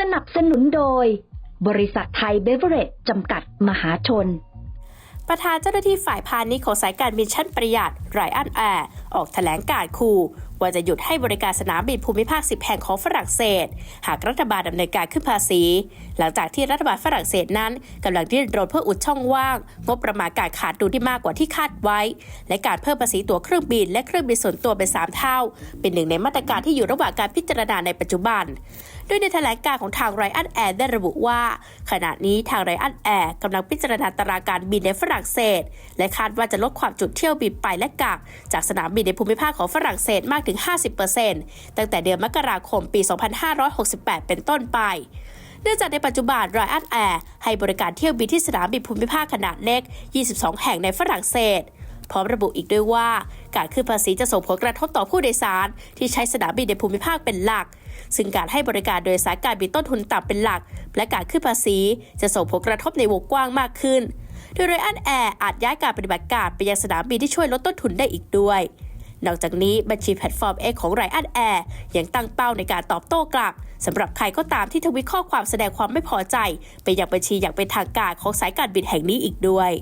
สนับสนุนโดย บริษัทไทยเบเวอเรจจำกัดมหาชน ประธานเจ้าหน้าที่ฝ่ายพาณิชย์ของสายการบินชั้นประหยัดไรอันแอร์ออกแถลงการณ์ขู่ว่าจะหยุดให้บริการสนามบินภูมิภาค 10 แห่งของฝรั่งเศส หากรัฐบาลดำเนินการขึ้นภาษี หลังจากที่รัฐบาลฝรั่งเศสนั้นกำลังดิ้นรนเพื่ออุดช่องว่าง งบประมาณการขาดดุลที่มากกว่าที่คาดไว้ และการเพิ่มภาษีตั๋วเครื่องบินและเครื่องบินส่วนตัวเป็น 3 เท่า เป็นหนึ่งในมาตรการที่อยู่ระหว่างการพิจารณาในปัจจุบัน โดยในแถลงการของทางไรอันแอร์ได้ระบุว่า ขณะนี้ทางไรอันแอร์กำลังพิจารณาตารางการบินในฝรั่งเศส และคาดว่าจะลดความจุดเที่ยวบินไปและกลับ จากสนามบินในภูมิภาคของฝรั่งเศสมากถึง 50%ตั้งแต่เดือนมกราคมปี 2568 เป็นต้นไปเนื่องจากในปัจจุบันร y อันแอร์ให้บริการเที่ยวบินที่สนามบินภูมิภาคขนาดเล็ก 22 แห่งในฝรั่งเศส พร้อมระบุอีกด้วยว่า การขึ้นภาษีจะส่งผลกระทบต่อผู้โดยสาร ที่ใช้สนามบินในภูมิภาคเป็นหลัก ซึ่งการให้บริการโดยสายการบินต้นทุนต่ำเป็นหลัก และการขึ้นภาษีจะส่งผลกระทบในวงกว้างมากขึ้น โดยไรอันแอร์อาจย้ายการปฏิบัติการไปยังสนามบินที่ช่วยลดต้นทุนได้อีกด้วยนอกจากนี้บัญชีแพลตฟอร์ม X ของไรอันแอร์ยังตั้งเป้าในการตอบโต้กลับสำหรับใครก็ตามที่ทวิตข้อความแสดงความไม่พอใจ ไปยังบัญชีอย่างเป็นทางการของสายการบินแห่งนี้อีกด้วย